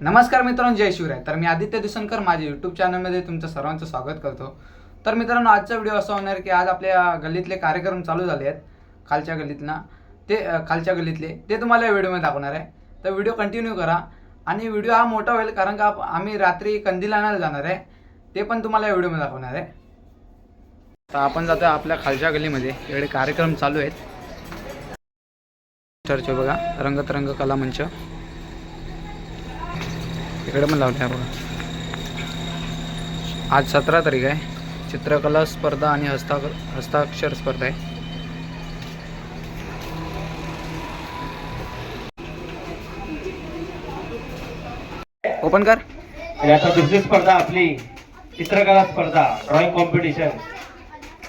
नमस्कार मित्रांनो जय शिवराय. तर मी आदित्य दिसनकर माझ्या यूट्यूब चॅनलमध्ये तुमचं सर्वांचं स्वागत करतो. तर मित्रांनो आजचा व्हिडिओ असा होणार की आज आपल्या गल्लीतले कार्यक्रम चालू झाले आहेत खालच्या गल्लीतना. ते खालच्या गल्लीतले. ते तुम्हाला या व्हिडिओमध्ये दाखवणार आहे. तर व्हिडिओ कंटिन्यू करा. आणि व्हिडिओ हा मोठा होईल कारण का आम्ही रात्री कंदील आणायला जाणार आहे. ते पण तुम्हाला या व्हिडिओमध्ये दाखवणार आहे. तर आपण जातो आपल्या खालच्या गल्लीमध्ये. इकडे कार्यक्रम चालू आहेत. चर्च बघा. रंगतरंग कला मंच इकडे पण लावले बघा आज सतरा तारीख आहे. चित्रकला स्पर्धा आणि हस्ता हस्ताक्षर स्पर्धा आहे. ओपन कर. आता दुसरी स्पर्धा आपली चित्रकला स्पर्धा ड्रॉइंग कॉम्पिटिशन.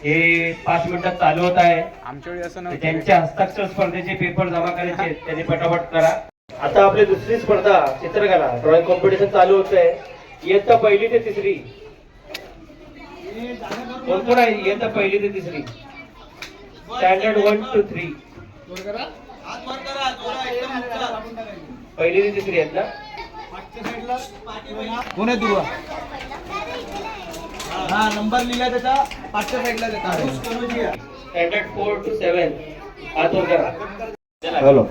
हे पाच मिनिटात चालू होत आहे. आमच्या वेळी असं ज्यांच्या हस्ताक्षर स्पर्धेचे पेपर जमा करायचे त्यांनी पटापट करा. आता आपली दुसरी स्पर्धा चित्रकला. ड्रॉइंग कॉम्पिटिशन चालू होत आहे इयत्ता पहिली ते तिसरी. कोण कोण आहे इयत्ता पहिली ते तिसरी? स्टँडर्ड वन टू थ्री पहिली ते तिसरी आहेत ना? कोण आहे दुर्वा? हा नंबर लिहिला त्याचा. पाचच्या साईडला स्टँडर्ड फोर टू सेवन वर करा. हॅलो.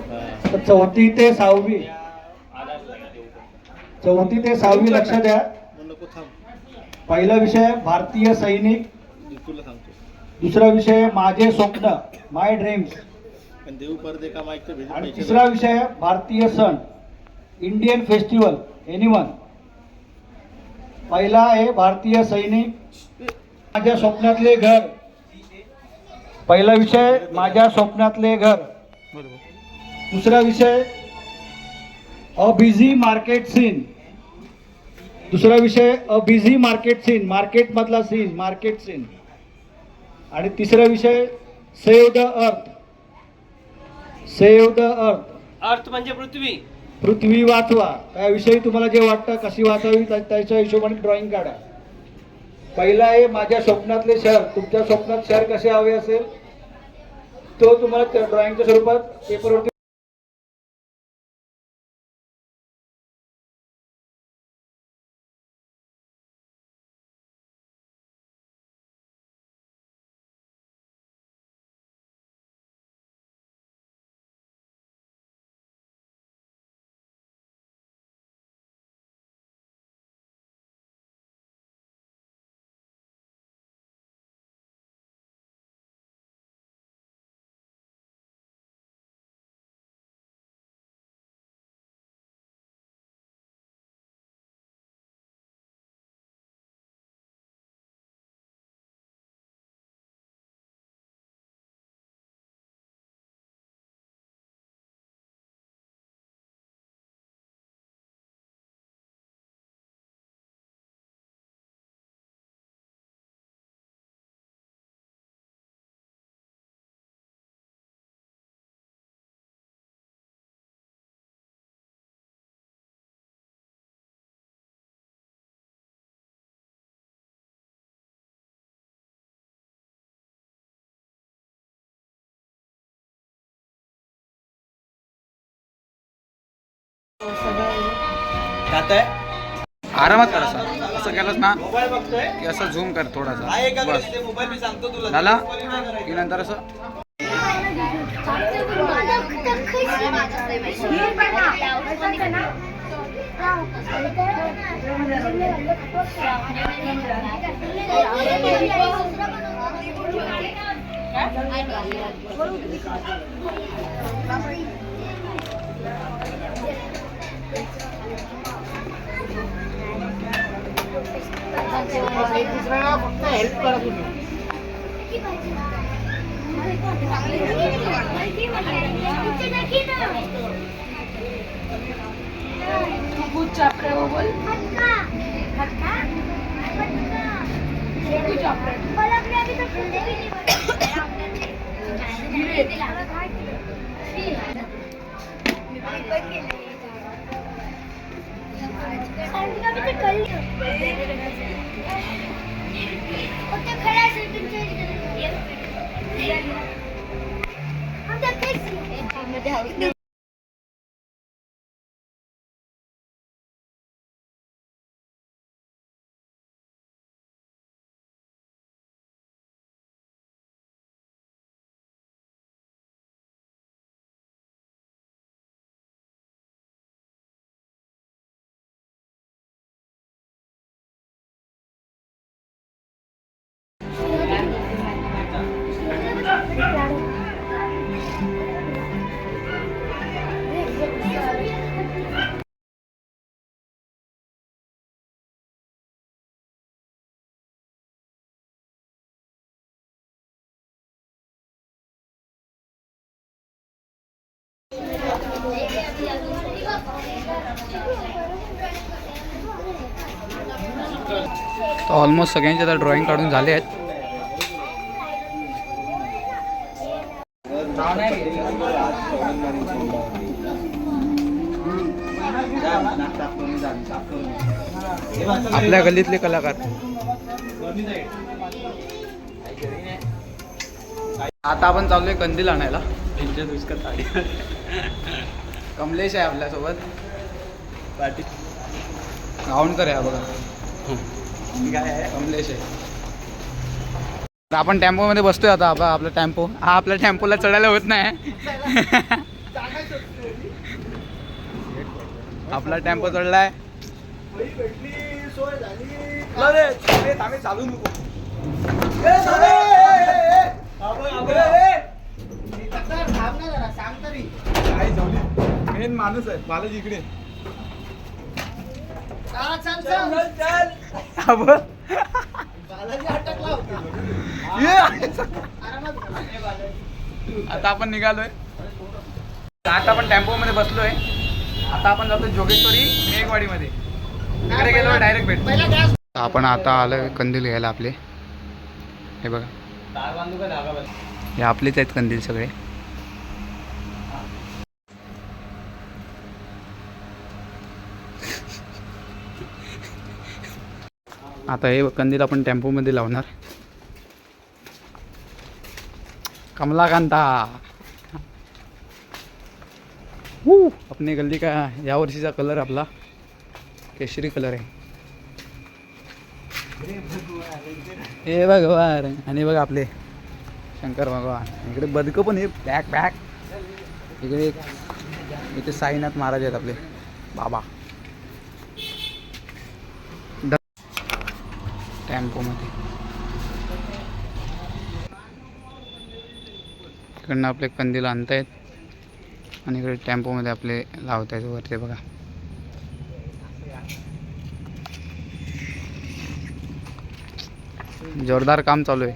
चौथी ते सहावी. चौथी ते सहावी लक्ष द्या. पहिला विषय भारतीय सैनिक. दुसरा विषय माझे स्वप्न माय ड्रीम्स आणि तिसरा विषय भारतीय सण. इंडियन फेस्टिवल एनिवन पहिला आहे भारतीय सैनिक. माझ्या स्वप्नातले घर. पहिला विषय माझ्या स्वप्नातले घर. दुसरा विषय अ बिझी मार्केट सीन दुसरा विषय a busy market scene market मधला सीन मार्केट सीन आणि तिसरा विषय save the earth save the earth earth म्हणजे पृथ्वी. पृथ्वी वाचवा. त्याविषयी तुम्हाला जे वाटतं कशी वाचावी त्या- त्याच्या हिशोबाने ड्रॉइंग काढा. पहिला आहे माझ्या स्वप्नातले शहर तुमच्या स्वप्नात शहर कसे हवे असेल? तो तुम्हाला त्या ड्रॉइंगच्या स्वरूपात पेपरवरती आरामात कर असं असं केलंस ना मोबाईल बघतोय की असं झूम कर थोडासा. का बस. ते मोबाईल मी सांगतो तुला झाला की नंतर असं Good chapter over. Good chapter. तर ऑलमोस्ट सगळ्यांचे आता ड्रॉइंग काढून झाले आहेत. आपल्या गल्लीतले कलाकार. आता आपण चाललोय कंदील आणायला. कमलेश आहे आपल्यासोबत गावणकर आहे काय बघा कमलेश आहे तर आपण टेम्पो मध्ये बसतोय आता आपला आपला टेम्पो हा आपल्या टेम्पोला चढायला होत नाही आपला टेम्पो चढलाय चालू नको मेन माणूस आहे बालाजी इकडे. आता आपण निघालोय. आता आपण टेम्पो मध्ये बसलोय. आता आपण जातो जोगेश्वरी मेघवाडीमध्ये. तिकडे गेलो डायरेक्ट भेट. आपण आता आलोय कंदील घ्यायला आपले. हे बघा. हे आपलेच आहेत कंदील सगळे. आता हे कंदील आपण टेम्पोमध्ये लावणार. कमलाकांता. हू आपली गल्ली का या वर्षीचा कलर आपला केशरी कलर आहे. हे भगवान आणि बघा आपले शंकर भगवान. इकडे बदकं पण हे पॅक पॅक इकडे इथे साईनाथ महाराज आहेत आपले. बाबा. टेम्पोमध्ये इकडनं आपले कंदील आणतायत. आणि इकडे टेम्पोमध्ये आपले लावतायत वरती बघा. जोरदार काम चालू आहे.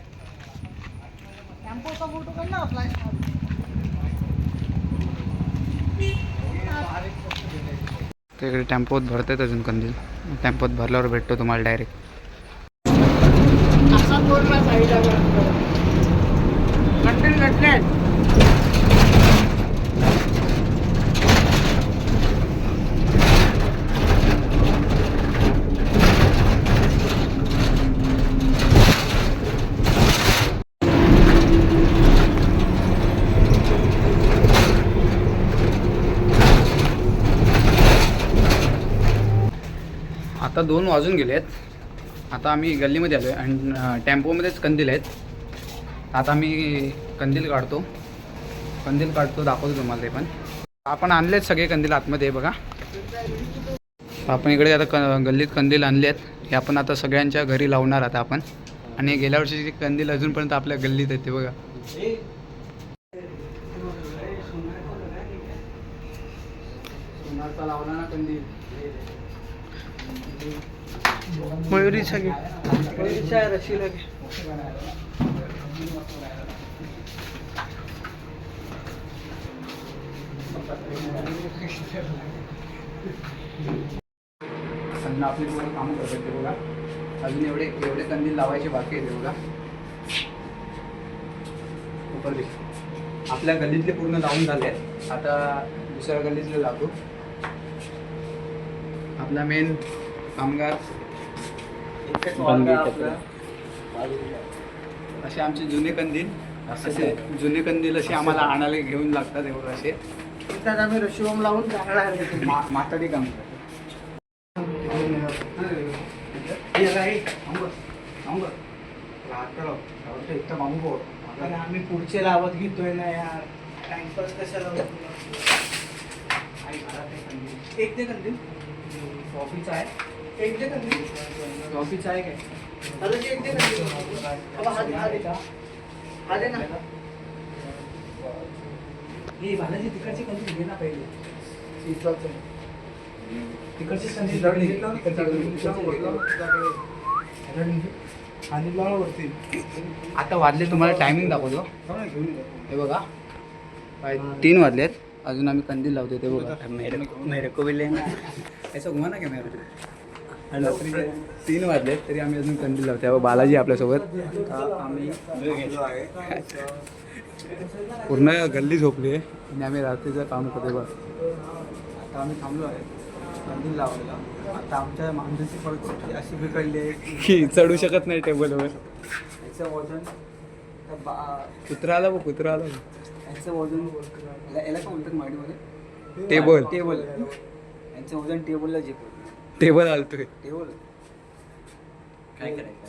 तिकडे इकडे टेम्पोत भरतायत अजून कंदील. टेम्पोत भरल्यावर भेटतो तुम्हाला डायरेक्ट आता दोन वाजून गेले आहेत आता आम्ही गल्लीमध्ये आलो आहे आणि टेम्पोमध्येच कंदील आहेत. आता आम्ही कंदील काढतो. कंदील काढतो दाखवतो तुम्हाला ते पण. आपण आणलेत सगळे कंदील आतमध्ये बघा. आपण इकडे आता क गल्लीत कंदील आणले आहेत. हे आपण आता सगळ्यांच्या घरी लावणार आता आपण. आणि गेल्या वर्षीचे कंदील अजूनपर्यंत आपल्या गल्लीत आहेत ते बघा. लावला ना कंदील. मयुरीचा घे. मयुरीचा रशीला घे. अन्न आपली पूर्ण कामं करतात ते बघा. अजून एवढे एवढे कंदील लावायचे बाकी आहेत ते बघा. उपर. आपल्या गल्लीतले पूर्ण लावून झाले आहेत. आता दुसऱ्या गल्लीतले लावतो आपला मेन कामगार असे आमचे जुने कंदील असे जुने कंदील असे आम्हाला आणायला घेऊन लागतात एवढं असे. आम्ही रशिवम लावून म्हातारी काम आम्ही पुढचे लावत घेतोय ना यार. टाइमपास कशाला एक दे कंदील. कॉफीचा आहे. एक दे कंदील कॉफीचा आहे काय? अरे ते एक दे कंदील बाबा, हा दे, हा दे. हा दे ना. हे बालाजी तिकडची कंदील घे ना पहिले. तिकडची कंदील आता वाजले तुम्हाला टायमिंग दाखवतो. हे बघा. काय तीन वाजलेत. अजून आम्ही कंदील लावतो ते बघा. मेरे को भी लेना ऐसा घुमा ना कॅमेरा रात्रीचे तीन वाजले तरी आम्ही अजून कंदील लावतो बालाजी आपल्यासोबत. पूर्ण गल्ली झोपली आहे. आणि आम्ही रात्रीचं काम करतो बघ. आता आम्ही थांबलो आहे. कंदील लावायला. आता आमच्या माणसाची परिस्थिती अशी बिघडली आहे की चढू शकत नाही टेबलवर. याचं वजन कुत्रा आला बघ कुत्रा आला याचं वजन याला काय बोलतात मराठीमध्ये टेबल. टेबल. यांचं वजन टेबलला झेपलं टेबल आलतोय. टेबल. काय करायचं?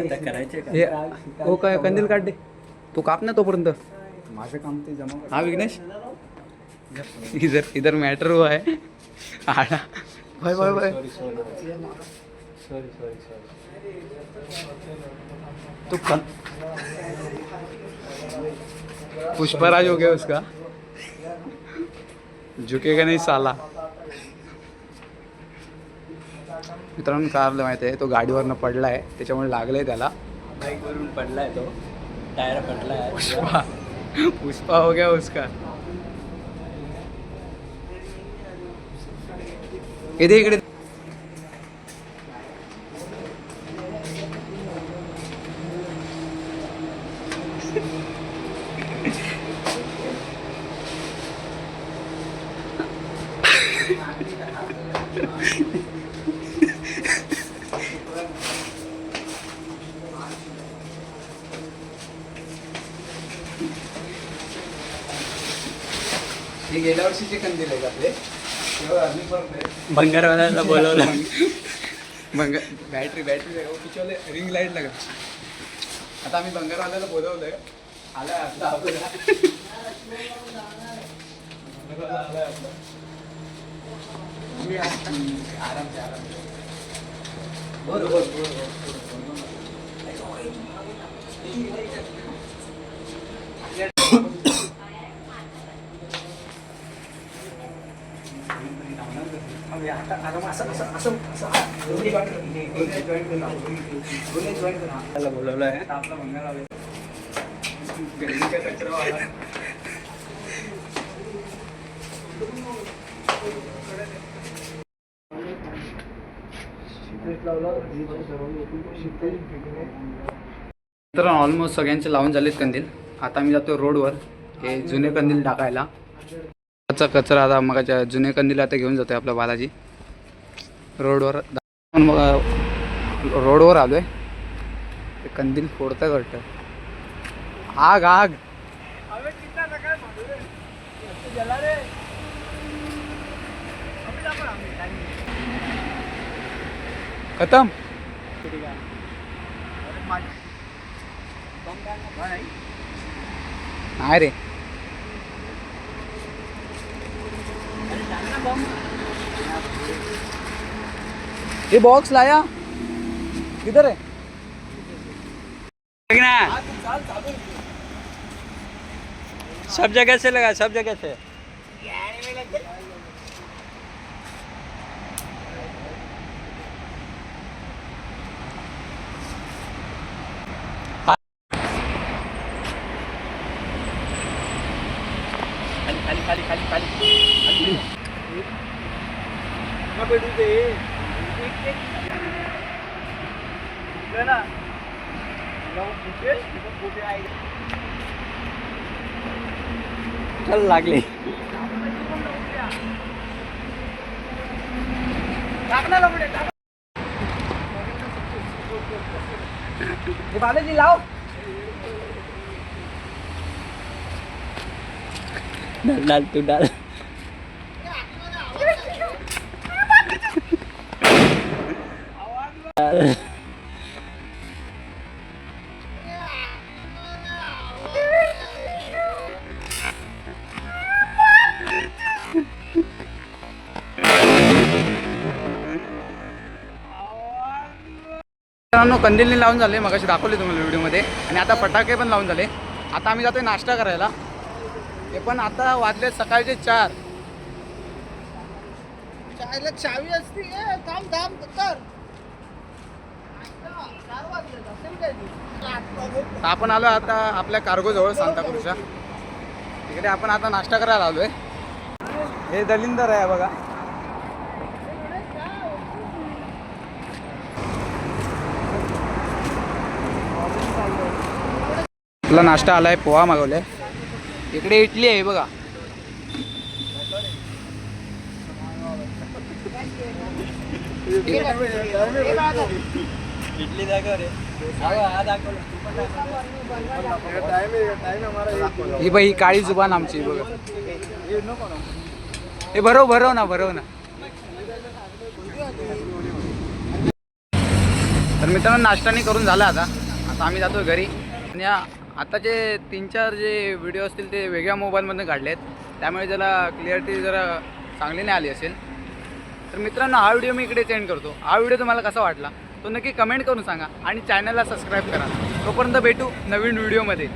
आता करायचे हे हो काय कंदील काढ तू काप ना तोपर्यंत. माझं काम ते जमा हा विघ्नेश? इधर इधर मॅटर हुआ है. आडा बाय बाय बाय. तू कं पुष्पराज हो गया उसका. झुकेगा नहीं साला. मित्रांनो कारला माहिती आहे तो गाडीवरनं पडलाय. त्याच्यामुळे लागलंय त्याला. बाईकवरून पडलाय तो. टायर पडलाय पुष्पा. पुष्पा हो गया उसका. इथे इकडे हे गेल्या वर्षीचे कंदील आहेत आपले तेव्हा अजून पण आहे. भंगारवाल्याला बोलवलं. मग बॅटरी बॅटरी पिछवाले रिंग लाइट लागत आता आम्ही बंगारवाल्याला बोलवलंय. आलाय आपला आपला. आराम आलाय आपला. तुम्ही आ- आरामचे आरामचे बरोबर त्याला बोलवलंय आपला बंगारवाला गल्लीचा कचरावाला तर ऑलमोस्ट सगळ्यांचे लावून झालेत कंदील. आता मी जातो रोडवर हे जुने कंदील टाकायला. चा कचरा आता मग जुने कंदील आता घेऊन जातोय आपला बालाजी. रोडवर मग रोडवर आलोय. ते कंदील फोडतं वाटतं आग आग. खतम. नाही रे. ये बॉक्स लाया? किधर है? सब जगह से लगा सब जगह से। चल लागले बालाजी लाव डाल डाल तू डाल डाल. मित्रांनो कंदीलने लावून झाले. मगाशी दाखवले तुम्हाला व्हिडिओमध्ये. आणि आता फटाके पण लावून झाले. आता आम्ही जातोय नाश्ता करायला. ते पण आता वाजले सकाळचे चार. चावी असते थांब थांब कर. आपण आलो आता आपल्या कार्गो जवळ सांताक्रुजच्या इकडे आपण आता नाश्ता करायला आलोय. हे दलिंदर आहे बघा. आपला नाश्ता आलाय पोहा मागवलाय. इकडे इडली आहे बघा. इडली रे हा बाई ही काळी जुबान आमची बघा. हे भरव भरव ना भरव ना. तर मित्रांनो नाश्ता नाही करून झाला आता. आता आम्ही जातो घरी. आणि या आताचे तीन चार जे व्हिडिओ असतील ते वेगळ्या मोबाईलमधून काढले आहेत त्यामुळे त्याला क्लिअरिटी जरा चांगली नाही आली असेल. तर मित्रांनो हा व्हिडिओ मी इकडे सेंड करतो. हा व्हिडिओ तुम्हाला कसा वाटला? तो नक्की कमेंट करून सांगा आणि चॅनलला सबस्क्राईब करा. तोपर्यंत भेटू नवीन व्हिडिओमध्ये